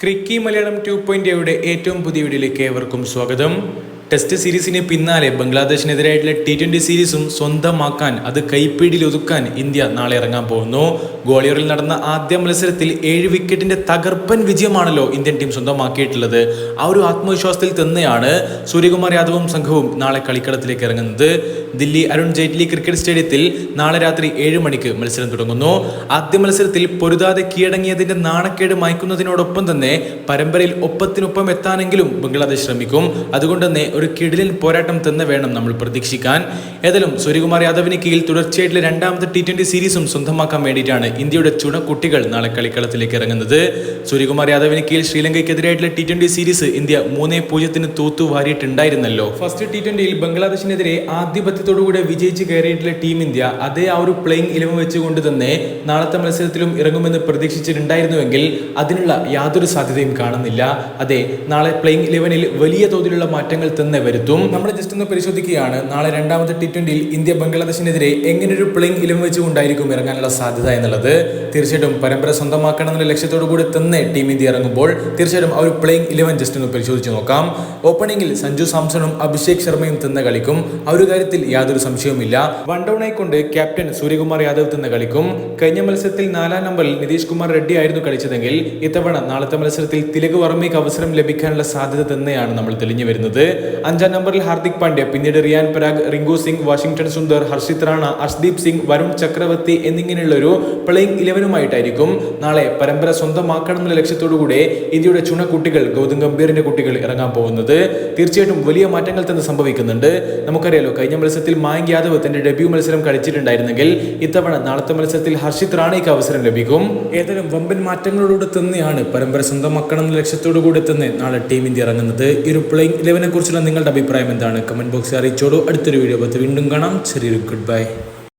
ക്രിക്കി Malayalam two point ഏറ്റവും പുതിയ വീഡിയോയിലേക്ക് ഏവർക്കും സ്വാഗതം. ടെസ്റ്റ് സീരീസിന് പിന്നാലെ ബംഗ്ലാദേശിനെതിരായിട്ടുള്ള ടി ട്വന്റി സീരീസും സ്വന്തമാക്കാൻ അത് കൈപ്പിടിയിലൊതുക്കാൻ ഇന്ത്യ നാളെ ഇറങ്ങാൻ പോകുന്നു. ഗോളിയറിൽ നടന്ന ആദ്യ മത്സരത്തിൽ ഏഴ് വിക്കറ്റിന്റെ തകർപ്പൻ വിജയമാണല്ലോ ഇന്ത്യൻ ടീം സ്വന്തമാക്കിയിട്ടുള്ളത്. ആ ഒരു ആത്മവിശ്വാസത്തിൽ തന്നെയാണ് സൂര്യകുമാർ യാദവും സംഘവും നാളെ കളിക്കളത്തിലേക്ക് ഇറങ്ങുന്നത്. ദില്ലി അരുൺ ജെയ്റ്റ്ലി ക്രിക്കറ്റ് സ്റ്റേഡിയത്തിൽ നാളെ രാത്രി ഏഴ് മണിക്ക് മത്സരം തുടങ്ങുന്നു. ആദ്യ മത്സരത്തിൽ പൊരുതാതെ കീഴടങ്ങിയതിന്റെ നാണക്കേട് മായ്ക്കുന്നതിനോടൊപ്പം തന്നെ പരമ്പരയിൽ ഒപ്പത്തിനൊപ്പം എത്താനെങ്കിലും ബംഗ്ലാദേശ് ശ്രമിക്കും. അതുകൊണ്ട് തന്നെ ഒരു കിടിലിൽ പോരാട്ടം തന്നെ വേണം നമ്മൾ പ്രതീക്ഷിക്കാൻ. ഏതായാലും സൂര്യകുമാർ യാദവിന് കീഴിൽ തുടർച്ചയായിട്ടുള്ള രണ്ടാമത്തെ ടി ട്വന്റി സീരീസും സ്വന്തമാക്കാൻ വേണ്ടിയിട്ടാണ് ഇന്ത്യയുടെ ചുണക്കുട്ടികൾ നാളെ കളിക്കളത്തിലേക്ക് ഇറങ്ങുന്നത്. സൂര്യകുമാർ യാദവിന് കീഴിൽ ശ്രീലങ്കയ്ക്കെതിരായിട്ടുള്ള ടി ട്വന്റി സീരീസ് ഇന്ത്യ മൂന്നേ പൂജ്യത്തിന് തൂത്തു വാരിയിട്ടുണ്ടായിരുന്നല്ലോ. ഫസ്റ്റ് ടി ട്വന്റിയിൽ ബംഗ്ലാദേശിനെതിരെ ആധിപത്യത്തോടുകൂടെ വിജയിച്ച് കയറിയിട്ടുള്ള ടീം ഇന്ത്യ അതേ ആ ഒരു പ്ലേയിങ് ഇലവൻ വെച്ചുകൊണ്ട് തന്നെ നാളത്തെ മത്സരത്തിലും ഇറങ്ങുമെന്ന് പ്രതീക്ഷിച്ചിട്ടുണ്ടായിരുന്നുവെങ്കിൽ അതിനുള്ള യാതൊരു സാധ്യതയും കാണുന്നില്ല. അതെ നാളെ പ്ലേയിങ് ഇലവനിൽ വലിയ തോതിലുള്ള മാറ്റങ്ങൾ തന്നെ വരുത്തും. നമ്മൾ ജസ്റ്റ് ഒന്ന് പരിശോധിക്കുകയാണ്. നാളെ രണ്ടാമത്തെ ടി ട്വന്റിയിൽ ഇന്ത്യ ബംഗ്ലാദേശിനെതിരെ എങ്ങനെ ഒരു പ്ലേയിങ് ഇലവൻ വെച്ചുകൊണ്ടായിരിക്കും ഇറങ്ങാനുള്ള സാധ്യത എന്നുള്ളത്. തീർച്ചയായിട്ടും പരമ്പര സ്വന്തമാക്കണം എന്നുള്ള ലക്ഷ്യത്തോടു കൂടി തന്നെ ടീം ഇന്ത്യ ഇറങ്ങുമ്പോൾ തീർച്ചയായിട്ടും ആ ഒരു പ്ലേയിങ് ഇലവൻ ജസ്റ്റ് ഒന്ന് പരിശോധിച്ച് നോക്കാം. ഓപ്പണിംഗിൽ സഞ്ജു സാംസണും അഭിഷേക് ശർമ്മയും തന്നെ കളിക്കും. ആ ഒരു കാര്യത്തിൽ യാതൊരു സംശയവുമില്ല. വൺ ഡൗണായി കൊണ്ട് ക്യാപ്റ്റൻ സൂര്യകുമാർ യാദവ് തന്നെ കളിക്കും. കഴിഞ്ഞ മത്സരത്തിൽ നാലാം നമ്പറിൽ നിതീഷ് കുമാർ റെഡ്ഡി ആയിരുന്നു കളിച്ചതെങ്കിൽ ഇത്തവണ നാളത്തെ മത്സരത്തിൽ തിലക് വർമ്മയ്ക്ക് അവസരം ലഭിക്കാനുള്ള സാധ്യത തന്നെയാണ് നമ്മൾ തെളിഞ്ഞു വരുന്നത്. അഞ്ചാം നമ്പറിൽ ഹാർദിക് പാണ്ഡ്യ പിന്നീട് റിയാൻ പരാഗ് റിങ്കു സിംഗ് വാഷിംഗ്ടൺ സുന്ദർ ഹർഷിത് റാണ അർഷ്ദീപ് സിംഗ് വരുൺ ചക്രവർത്തി എന്നിങ്ങനെയുള്ള ഒരു പ്ലേയിങ് ഇലവനുമായിട്ടായിരിക്കും നാളെ പരമ്പര സ്വന്തമാക്കണം എന്ന ലക്ഷ്യത്തോടുകൂടെ ഇന്ത്യയുടെ ചുണക്കുട്ടികൾ ഗൗതം ഗംഭീറിന്റെ കുട്ടികൾ ഇറങ്ങാൻ പോകുന്നത്. തീർച്ചയായിട്ടും വലിയ മാറ്റങ്ങൾ തന്നെ സംഭവിക്കുന്നുണ്ട്. നമുക്കറിയാലോ കഴിഞ്ഞ മത്സരത്തിൽ മായങ്ക് യാദവ് തന്റെ ഡെബ്യൂ മത്സരം കളിച്ചിട്ടുണ്ടായിരുന്നെങ്കിൽ ഇത്തവണ നാളത്തെ മത്സരത്തിൽ ഹർഷിത് റാണയ്ക്ക് അവസരം ലഭിക്കും. ഏതായാലും വമ്പൻ മാറ്റങ്ങളോട് തന്നെയാണ് പരമ്പര സ്വന്തമാക്കണം എന്ന ലക്ഷ്യത്തോടു കൂടി തന്നെ നാളെ ടീം ഇന്ത്യ ഇറങ്ങുന്നത്. ഈ ഒരു പ്ലേയിങ് ഇലവനെ കുറിച്ചുള്ള നിങ്ങളുടെ അഭിപ്രായം എന്താണ്? കമന്റ് ബോക്സിൽ അറിയിച്ചോളൂ. അടുത്തൊരു വീഡിയോ പത്ത് വീണ്ടും കാണാം. ചെറിയൊരു ഗുഡ് ബൈ